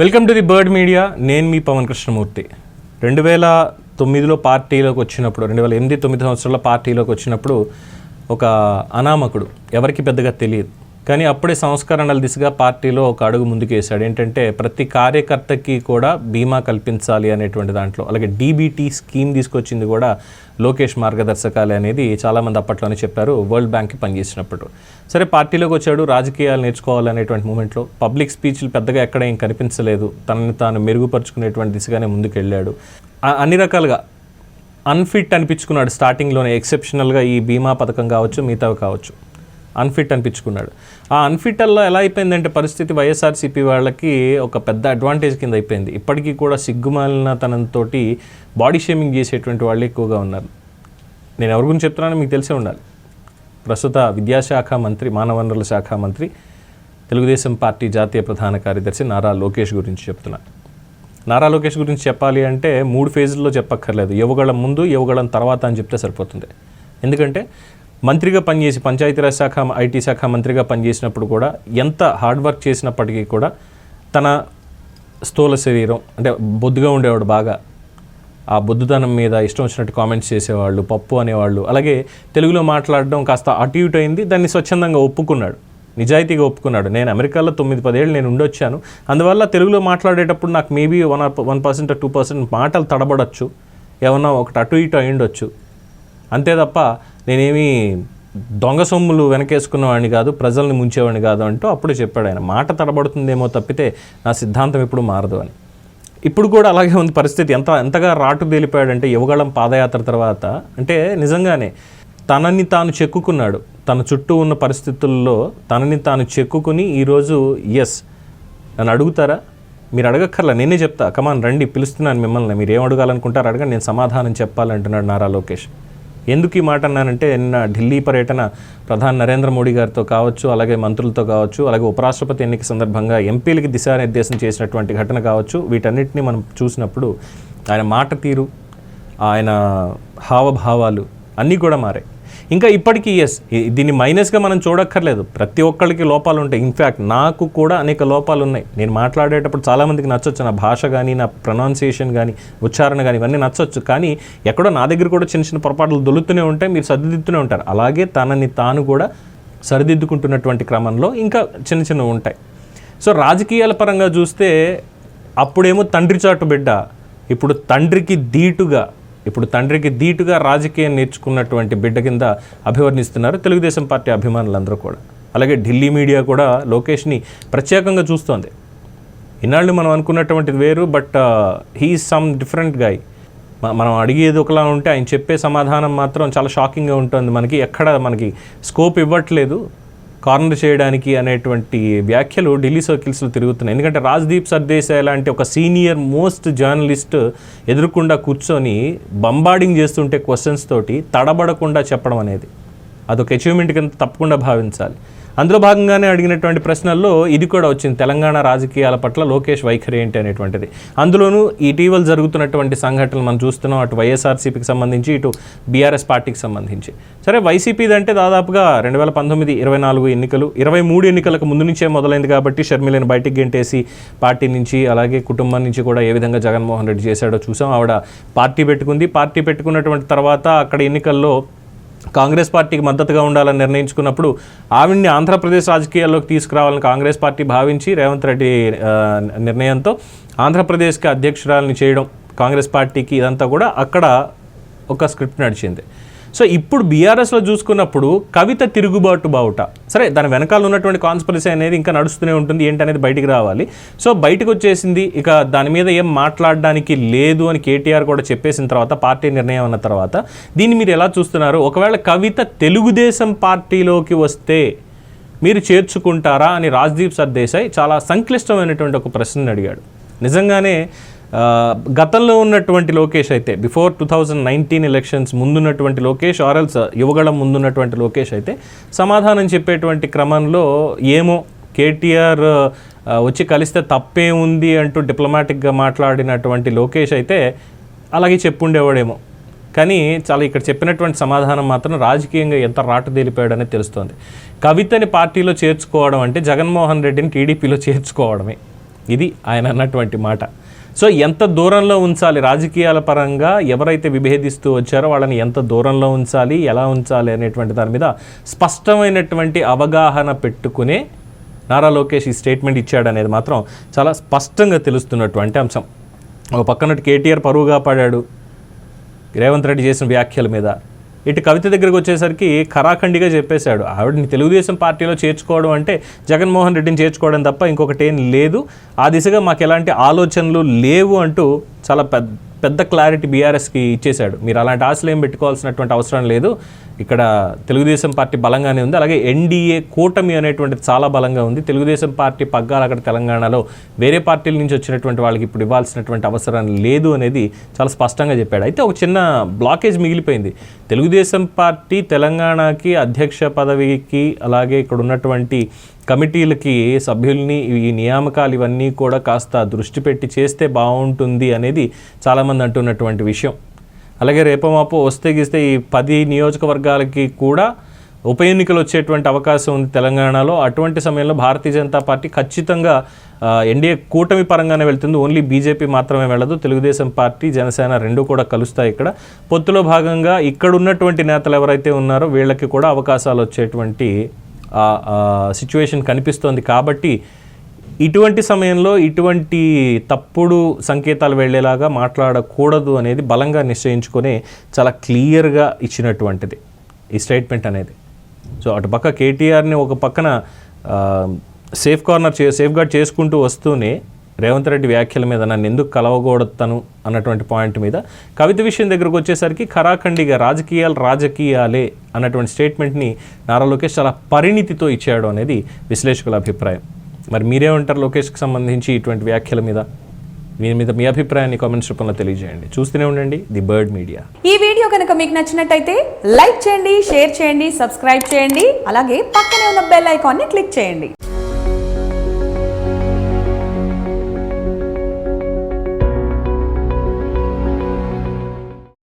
Welcome to the Bird Media నేను మీ పవన్ కృష్ణమూర్తి. రెండు వేల తొమ్మిదిలో పార్టీలోకి వచ్చినప్పుడు రెండు వేల ఎనిమిది తొమ్మిది సంవత్సరాల పార్టీలోకి వచ్చినప్పుడు ఒక అనామకుడు ఎవరికి పెద్దగా తెలియదు. కానీ అప్పుడే సంస్కరణల దిశగా పార్టీలో ఒక అడుగు ముందుకేశాడు. ఏంటంటే ప్రతి కార్యకర్తకి కూడా బీమా కల్పించాలి అనేటువంటి దాంట్లో అలాగే డీబీటీ స్కీమ్ తీసుకొచ్చింది కూడా లోకేష్ మార్గదర్శకాలే అనేది చాలామంది అప్పట్లోనే చెప్పారు వరల్డ్ బ్యాంక్కి పనిచేసినప్పుడు. సరే పార్టీలోకి వచ్చాడు రాజకీయాలు నేర్చుకోవాలనేటువంటి మూమెంట్లో పబ్లిక్ స్పీచ్లు పెద్దగా ఎక్కడ ఏం కనిపించలేదు తనని తాను మెరుగుపరుచుకునేటువంటి దిశగానే ముందుకెళ్ళాడు. అన్ని రకాలుగా అన్ఫిట్ అనిపించుకున్నాడు స్టార్టింగ్లోనే ఎక్సెప్షనల్గా ఈ బీమా పథకం కావచ్చు మిగతావి కావచ్చు. అన్ఫిట్ అనిపించుకున్నాడు. ఆ అన్ఫిట్టల్లో ఎలా అయిపోయిందంటే పరిస్థితి వైఎస్ఆర్సీపీ వాళ్ళకి ఒక పెద్ద అడ్వాంటేజ్ కింద అయిపోయింది. ఇప్పటికీ కూడా సిగ్గుమాలినతనంతో బాడీ షేమింగ్ చేసేటువంటి వాళ్ళు ఎక్కువగా ఉన్నారు. నేను ఎవరి గురించి చెప్తున్నానో మీకు తెలిసే ఉండాలి. ప్రస్తుత విద్యాశాఖ మంత్రి మానవ వనరుల శాఖ మంత్రి తెలుగుదేశం పార్టీ జాతీయ ప్రధాన కార్యదర్శి నారా లోకేష్ గురించి చెప్తున్నాను నారా లోకేష్ గురించి చెప్పాలి అంటే మూడు ఫేజుల్లో చెప్పక్కర్లేదు. యువగళం ముందు యువగళం తర్వాత అని చెప్తే సరిపోతుంది ఎందుకంటే మంత్రిగా పనిచేసి పంచాయతీరాజ్ శాఖ ఐటీ శాఖ మంత్రిగా పనిచేసినప్పుడు కూడా ఎంత హార్డ్ వర్క్ చేసినప్పటికీ కూడా తన స్థూల శరీరం అంటే బొద్దుగా ఉండేవాడు బాగా. ఆ బొద్దుతనం మీద ఇష్టం వచ్చినట్టు కామెంట్స్ చేసేవాళ్ళు పప్పు అనేవాళ్ళు. అలాగే తెలుగులో మాట్లాడడం కాస్త అటు ఇటు అయింది దాన్ని స్వచ్ఛందంగా ఒప్పుకున్నాడు. నిజాయితీగా ఒప్పుకున్నాడు. నేను అమెరికాలో తొమ్మిది పదేళ్ళు నేను ఉండొచ్చాను. అందువల్ల తెలుగులో మాట్లాడేటప్పుడు నాకు maybe one one percent two percent మాటలు తడబడచ్చు. ఏమన్నా ఒకటి అటు ఇటు అయి ఉండొచ్చు అంతే తప్ప నేనేమి దొంగ సొమ్ములు వెనకేసుకున్నవాడిని కాదు ప్రజల్ని ముంచేవాడిని కాదు అంటూ అప్పుడు చెప్పాడు ఆయన. మాట తడబడుతుందేమో తప్పితే నా సిద్ధాంతం ఎప్పుడు మారదు అని. ఇప్పుడు కూడా అలాగే ఉంది పరిస్థితి. ఎంత ఎంతగా రాటు తేలిపోయాడంటే యువగళం పాదయాత్ర తర్వాత. అంటే నిజంగానే తనని తాను చెక్కుకున్నాడు. తన చుట్టూ ఉన్న పరిస్థితుల్లో తనని తాను చెక్కుకుని ఈరోజు ఎస్ నన్ను అడుగుతారా? మీరు అడగక్కర్లా నేనే చెప్తా. కమాన్ రండి పిలుస్తున్నాను మిమ్మల్ని. మీరు ఏం అడగాలనుకుంటారు అడగండి నేను సమాధానం చెప్పాలంటున్నాడు నారా లోకేష్. ఎందుకు ఈ మాట అన్నానంటే నిన్న ఢిల్లీ పర్యటన ప్రధాని నరేంద్ర మోడీ గారితో కావచ్చు అలాగే మంత్రులతో కావచ్చు అలాగే ఉపరాష్ట్రపతి ఎన్నిక సందర్భంగా ఎంపీలకి దిశానిర్దేశం చేసినటువంటి ఘటన కావచ్చు వీటన్నిటిని మనం చూసినప్పుడు ఆయన మాట తీరు ఆయన హావభావాలు అన్నీ కూడా మారాయి. ఇంకా ఇప్పటికీ ఎస్ దీన్ని మైనస్గా మనం చూడక్కర్లేదు. ప్రతి ఒక్కరికి లోపాలు ఉంటాయి. ఇన్ఫ్యాక్ట్ నాకు కూడా అనేక లోపాలు ఉన్నాయి. నేను మాట్లాడేటప్పుడు చాలామందికి నచ్చొచ్చు. నా భాష కానీ నా ప్రొనౌన్సియేషన్ కానీ ఉచ్చారణ కానీ ఇవన్నీ నచ్చొచ్చు. కానీ ఎక్కడో నా దగ్గర కూడా చిన్న చిన్న పొరపాట్లు దొలుతూనే ఉంటాయి. మీరు సర్దిద్దుతూనే ఉంటారు. అలాగే తనని తాను కూడా సరిదిద్దుకుంటున్నటువంటి క్రమంలో ఇంకా చిన్న చిన్నవి ఉంటాయి. సో రాజకీయాల పరంగా చూస్తే అప్పుడేమో తండ్రి చాటు బిడ్డ. ఇప్పుడు తండ్రికి ధీటుగా ఇప్పుడు తండ్రికి ధీటుగా రాజకీయం నేర్చుకున్నటువంటి బిడ్డ కింద అభివర్ణిస్తున్నారు తెలుగుదేశం పార్టీ అభిమానులందరూ కూడా. అలాగే ఢిల్లీ మీడియా కూడా లోకేష్ని ప్రత్యేకంగా చూస్తోంది. ఇన్నాళ్ళు మనం అనుకున్నటువంటిది వేరు but he some different guy మనం అడిగేది ఒకలా ఉంటే ఆయన చెప్పే సమాధానం మాత్రం చాలా షాకింగ్గా ఉంటుంది. మనకి ఎక్కడ మనకి స్కోప్ ఇవ్వట్లేదు. కార్నర్ చేయడానికి అనేటువంటి వ్యాఖ్యలు ఢిల్లీ సర్కిల్స్లో తిరుగుతున్నాయి. ఎందుకంటే రాజ్దీప్ సర్దేశాయ్ లాంటి ఒక సీనియర్ మోస్ట్ జర్నలిస్ట్ ఎదురుకుండా కూర్చొని బంబాడింగ్ చేస్తుంటే క్వశ్చన్స్ తోటి తడబడకుండా చెప్పడం అనేది అదొక అచీవ్మెంట్ కింద తప్పకుండా భావించాలి. అందులో భాగంగానే అడిగినటువంటి ప్రశ్నల్లో ఇది కూడా వచ్చింది. తెలంగాణ రాజకీయాల పట్ల లోకేష్ వైఖరి ఏంటి అనేటువంటిది. అందులోనూ ఇటీవల జరుగుతున్నటువంటి సంఘటనలు మనం చూస్తున్నాం. అటు వైఎస్ఆర్సీపీకి సంబంధించి ఇటు బీఆర్ఎస్ పార్టీకి సంబంధించి. సరే వైసీపీది అంటే దాదాపుగా రెండు వేల పంతొమ్మిది ఇరవై నాలుగు ఎన్నికలు ఇరవై మూడు ఎన్నికలకు ముందు నుంచే మొదలైంది కాబట్టి షర్మిలను బయటికి గెంటేసి పార్టీ నుంచి అలాగే కుటుంబం నుంచి కూడా ఏ విధంగా జగన్మోహన్ రెడ్డి చేశాడో చూసాం. ఆవిడ పార్టీ పెట్టుకుంది. పార్టీ పెట్టుకున్నటువంటి తర్వాత అక్కడ ఎన్నికల్లో కాంగ్రెస్ పార్టీకి మద్దతుగా ఉండాలని నిర్ణయించుకున్నప్పుడు ఆవిడ్ని ఆంధ్రప్రదేశ్ రాజకీయాల్లోకి తీసుకురావాలని కాంగ్రెస్ పార్టీ భావించి రేవంత్ రెడ్డి నిర్ణయంతో ఆంధ్రప్రదేశ్కి అధ్యక్షురాలని చేయడం కాంగ్రెస్ పార్టీకి ఇదంతా కూడా అక్కడ ఒక స్క్రిప్ట్ నడిచింది. సో ఇప్పుడు బీఆర్ఎస్లో చూసుకున్నప్పుడు కవిత తిరుగుబాటు బావుట. సరే దాని వెనకాల ఉన్నటువంటి కాన్స్పరసీ అనేది ఇంకా నడుస్తూనే ఉంటుంది. ఏంటనేది బయటికి రావాలి. సో బయటకు వచ్చేసింది. ఇక దాని మీద ఏం మాట్లాడడానికి లేదు అని కేటీఆర్ కూడా చెప్పేసిన తర్వాత పార్టీ నిర్ణయం అన్న తర్వాత దీన్ని మీరు ఎలా చూస్తున్నారు? ఒకవేళ కవిత తెలుగుదేశం పార్టీలోకి వస్తే మీరు చేర్చుకుంటారా అని రాజ్దీప్ సర్దేశాయ్ చాలా సంక్లిష్టమైనటువంటి ఒక ప్రశ్నను అడిగాడు. నిజంగానే గతంలో ఉన్నటువంటి లోకేష్ అయితే before two thousand nineteen elections ముందున్నటువంటి లోకేష్ ఆర్ఎల్స్ యువగళం ముందున్నటువంటి లోకేష్ అయితే సమాధానం చెప్పేటువంటి క్రమంలో ఏమో కేటీఆర్ వచ్చి కలిస్తే తప్పే ఉంది అంటూ డిప్లొమాటిక్గా మాట్లాడినటువంటి లోకేష్ అయితే అలాగే చెప్పుండేవాడేమో. కానీ చాలా ఇక్కడ చెప్పినటువంటి సమాధానం మాత్రం రాజకీయంగా ఎంత రాటు తేలిపోయాడనే తెలుస్తోంది. కవితని పార్టీలో చేర్చుకోవడం అంటే జగన్మోహన్ రెడ్డిని టీడీపీలో చేర్చుకోవడమే. ఇది ఆయన అన్నటువంటి మాట. సో ఎంత దూరంలో ఉంచాలి? రాజకీయాల పరంగా ఎవరైతే విభేదిస్తూ వచ్చారో వాళ్ళని ఎంత దూరంలో ఉంచాలి? ఎలా ఉంచాలి? అనేటువంటి దాని మీద స్పష్టమైనటువంటి అవగాహన పెట్టుకునే నారా లోకేష్ ఈ స్టేట్మెంట్ ఇచ్చాడు అనేది మాత్రం చాలా స్పష్టంగా తెలుస్తున్నటువంటి అంశం. ఒక పక్కన కేటీఆర్ పరువుగా పడాడు. రేవంత్ రెడ్డి చేసిన వ్యాఖ్యల మీద. ఇటు కవిత దగ్గరకు వచ్చేసరికి ఖరాఖండిగా చెప్పేశాడు. ఆవిడని తెలుగుదేశం పార్టీలో చేర్చుకోవడం అంటే జగన్మోహన్ రెడ్డిని చేర్చుకోవడం తప్ప ఇంకొకటి ఏం లేదు. ఆ దిశగా మాకు ఎలాంటి ఆలోచనలు లేవు అంటూ చాలా పెద్ద పెద్ద క్లారిటీ బీఆర్ఎస్కి ఇచ్చేశాడు. మీరు అలాంటి ఆశలు ఏం పెట్టుకోవాల్సినటువంటి అవసరం లేదు. ఇక్కడ తెలుగుదేశం పార్టీ బలంగానే ఉంది. అలాగే ఎన్డీఏ కూటమి అనేటువంటిది చాలా బలంగా ఉంది. తెలుగుదేశం పార్టీ పగ్గాలు అక్కడ తెలంగాణలో వేరే పార్టీల నుంచి వచ్చినటువంటి వాళ్ళకి ఇప్పుడు ఇవ్వాల్సినటువంటి అవసరం లేదు అనేది చాలా స్పష్టంగా చెప్పాడు. అయితే ఒక చిన్న బ్లాకేజ్ మిగిలిపోయింది. తెలుగుదేశం పార్టీ తెలంగాణకి అధ్యక్ష పదవికి అలాగే ఇక్కడ ఉన్నటువంటి కమిటీలకి సభ్యుల్ని ఈ నియామకాలు ఇవన్నీ కూడా కాస్త దృష్టి పెట్టి చేస్తే బాగుంటుంది అనేది చాలామంది అంటున్నటువంటి విషయం. అలాగే రేపమాపు వస్తే గిస్తే ఈ పది నియోజకవర్గాలకి కూడా ఉప ఎన్నికలు వచ్చేటువంటి అవకాశం ఉంది తెలంగాణలో. అటువంటి సమయంలో భారతీయ జనతా పార్టీ ఖచ్చితంగా ఎన్డీఏ కూటమి పరంగానే వెళ్తుంది. ఓన్లీ బీజేపీ మాత్రమే వెళ్ళదు. తెలుగుదేశం పార్టీ జనసేన రెండు కూడా కలుస్తాయి ఇక్కడ. పొత్తులో భాగంగా ఇక్కడ ఉన్నటువంటి నేతలు ఎవరైతే ఉన్నారో వీళ్ళకి కూడా అవకాశాలు వచ్చేటువంటి సిచ్యువేషన్ కనిపిస్తోంది. కాబట్టి ఇటువంటి సమయంలో ఇటువంటి తప్పుడు సంకేతాలు వెళ్ళేలాగా మాట్లాడకూడదు అనేది బలంగా నిశ్చయించుకొని చాలా క్లియర్గా ఇచ్చినటువంటిది ఈ స్టేట్మెంట్ అనేది. సో అటు పక్క కేటీఆర్ని ఒక పక్కన సేఫ్ కార్నర్ చే సేఫ్ గార్డ్ చేసుకుంటూ వస్తూనే రేవంత్ రెడ్డి వ్యాఖ్యల మీద నన్ను ఎందుకు కలవకూడతాను అన్నటువంటి పాయింట్ మీద కవిత విషయం దగ్గరకు వచ్చేసరికి ఖరాఖండిగా రాజకీయాలు రాజకీయాలే అన్నటువంటి స్టేట్మెంట్ని నారా లోకేష్ చాలా పరిణితితో ఇచ్చాడు అనేది విశ్లేషకుల అభిప్రాయం. మరి మీరేమంటారు లోకేష్కి సంబంధించి ఇటువంటి వ్యాఖ్యల మీద. దీని మీద మీ అభిప్రాయాన్ని కామెంట్స్ రూపంలో తెలియజేయండి. చూస్తూనే ఉండండి ది బర్డ్ మీడియా. ఈ వీడియో కనుక మీకు నచ్చినట్టయితే లైక్ చేయండి షేర్ చేయండి సబ్స్క్రైబ్ చేయండి అలాగే పక్కనే ఉన్న బెల్ ఐకాన్ని క్లిక్ చేయండి.